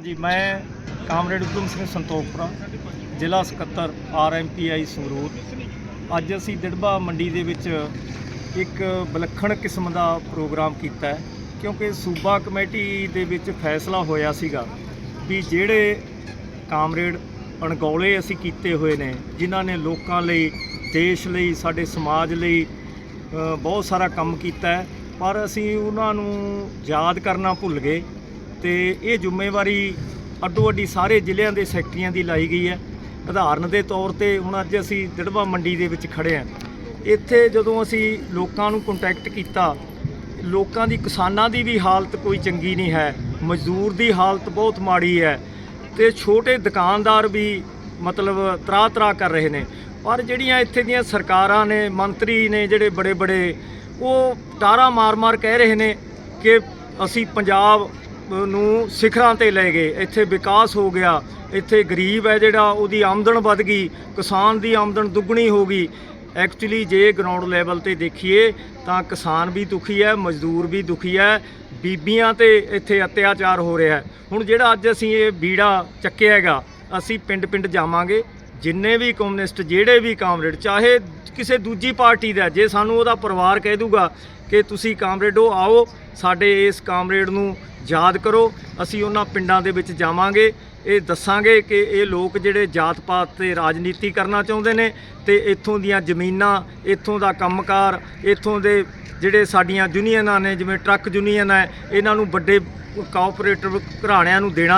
ਹਾਂਜੀ, ਮੈਂ ਕਾਮਰੇਡ ਉਦਮ ਸਿੰਘ ਸੰਤੋਖਪੁਰਾ, ਜ਼ਿਲ੍ਹਾ ਸਕੱਤਰ ਆਰਐਮਪੀਆਈ ਸੰਗਰੂਰ। ਅੱਜ ਅਸੀਂ ਦਿੜਬਾ ਮੰਡੀ ਦੇ ਵਿੱਚ ਇੱਕ ਵਿਲੱਖਣ ਕਿਸਮ ਦਾ ਪ੍ਰੋਗਰਾਮ ਕੀਤਾ ਹੈ, ਕਿਉਂਕਿ ਸੂਬਾ ਕਮੇਟੀ ਦੇ ਵਿੱਚ ਫੈਸਲਾ ਹੋਇਆ ਸੀਗਾ ਵੀ ਜਿਹੜੇ ਕਾਮਰੇਡ ਅਣਗੌਲੇ ਅਸੀਂ ਕੀਤੇ ਹੋਏ ਨੇ, ਜਿਨ੍ਹਾਂ ਨੇ ਲੋਕਾਂ ਲਈ, ਦੇਸ਼ ਲਈ, ਸਾਡੇ ਸਮਾਜ ਲਈ ਬਹੁਤ ਸਾਰਾ ਕੰਮ ਕੀਤਾ ਹੈ, ਪਰ ਅਸੀਂ ਉਹਨਾਂ ਨੂੰ ਯਾਦ ਕਰਨਾ ਭੁੱਲ ਗਏ। ਤੇ ਇਹ ਜ਼ਿੰਮੇਵਾਰੀ ਅੱਡੋ ਅੱਡੀ ਸਾਰੇ ਜ਼ਿਲ੍ਹਿਆਂ ਦੇ ਸੈਕਟਰੀਆਂ ਦੀ ਲਾਈ ਗਈ ਹੈ। ਉਦਾਹਰਨ ਦੇ ਤੌਰ ਤੇ ਹੁਣ ਅੱਜ ਅਸੀਂ ਦਿੜਬਾ ਮੰਡੀ ਦੇ ਵਿੱਚ ਖੜੇ ਹਾਂ। ਇੱਥੇ ਜਦੋਂ ਅਸੀਂ ਲੋਕਾਂ ਨੂੰ ਕੰਟੈਕਟ ਕੀਤਾ, ਲੋਕਾਂ ਦੀ ਕਿਸਾਨਾਂ ਦੀ ਵੀ ਹਾਲਤ ਕੋਈ ਚੰਗੀ ਨਹੀਂ ਹੈ। ਮਜ਼ਦੂਰ ਦੀ ਹਾਲਤ ਬਹੁਤ ਮਾੜੀ ਹੈ ਤੇ ਛੋਟੇ ਦੁਕਾਨਦਾਰ ਵੀ ਮਤਲਬ ਤਰਾ ਤਰਾ ਕਰ ਰਹੇ ਨੇ। ਪਰ ਜਿਹੜੀਆਂ ਇੱਥੇ ਦੀਆਂ ਸਰਕਾਰਾਂ ਨੇ, ਮੰਤਰੀ ਨੇ ਜਿਹੜੇ ਬੜੇ ਬੜੇ ਉਹ ਟਾਰਾ ਮਾਰ-ਮਾਰ ਕਹਿ ਰਹੇ ਨੇ ਕਿ ਅਸੀਂ ਪੰਜਾਬ ਨੂੰ ਸਿਖਰਾਂ ਤੇ ਲੈ ਗਏ। ਇੱਥੇ ਵਿਕਾਸ ਹੋ ਗਿਆ। ਇੱਥੇ ਗਰੀਬ ਹੈ ਜਿਹੜਾ, ਉਹਦੀ ਆਮਦਨ ਵੱਧ ਗਈ, ਕਿਸਾਨ ਦੀ ਆਮਦਨ ਦੁੱਗਣੀ ਹੋ ਗਈ। ਐਕਚੁਅਲੀ ਜੇ ਗਰਾਊਂਡ ਲੈਵਲ ਤੇ ਦੇਖੀਏ ਤਾਂ ਕਿਸਾਨ ਵੀ ਦੁਖੀ ਹੈ, ਮਜ਼ਦੂਰ ਵੀ ਦੁਖੀ ਹੈ, ਬੀਬੀਆਂ ਤੇ ਇੱਥੇ ਅਤਿਆਚਾਰ ਹੋ ਰਿਹਾ ਹੁਣ ਜਿਹੜਾ ਅੱਜ ਅਸੀਂ ਇਹ ਬੀੜਾ ਚੱਕਿਆ ਹੈਗਾ, ਅਸੀਂ ਪਿੰਡ-ਪਿੰਡ ਜਾਵਾਂਗੇ। ਜਿੰਨੇ ਵੀ ਕਮਿਊਨਿਸਟ, ਜਿਹੜੇ ਵੀ ਕਾਮਰੇਡ, ਚਾਹੇ ਕਿਸੇ ਦੂਜੀ ਪਾਰਟੀ ਦਾ ਜੇ ਸਾਨੂੰ ਉਹਦਾ ਪਰਿਵਾਰ ਕਹਿ ਦੂਗਾ ਕਿ ਤੁਸੀਂ ਕਾਮਰੇਡ ਕਾਮਰੇਡੋ ਆਓ, ਸਾਡੇ ਇਸ ਕਾਮਰੇਡ ਨੂੰ ਯਾਦ ਕਰੋ, ਅਸੀਂ ਉਹਨਾਂ ਪਿੰਡਾਂ ਦੇ ਵਿੱਚ ਜਾਵਾਂਗੇ, ਇਹ ਦੱਸਾਂਗੇ ਕਿ ਇਹ ਲੋਕ ਜਿਹੜੇ ਜਾਤ ਪਾਤ ਤੇ ਰਾਜਨੀਤੀ ਕਰਨਾ ਚਾਹੁੰਦੇ ਨੇ ਤੇ ਇੱਥੋਂ ਦੀਆਂ ਜ਼ਮੀਨਾਂ, ਇੱਥੋਂ ਦਾ ਕੰਮਕਾਰ, ਇੱਥੋਂ ਦੇ ਜਿਹੜੇ ਸਾਡੀਆਂ ਯੂਨੀਅਨਾਂ ਨੇ, ਜਿਵੇਂ ਟਰੱਕ ਯੂਨੀਅਨ ਹੈ, ਇਹਨਾਂ ਨੂੰ ਵੱਡੇ ਕਾਰਪੋਰੇਟਰ ਘਰਾਣਿਆਂ ਨੂੰ ਦੇਣਾ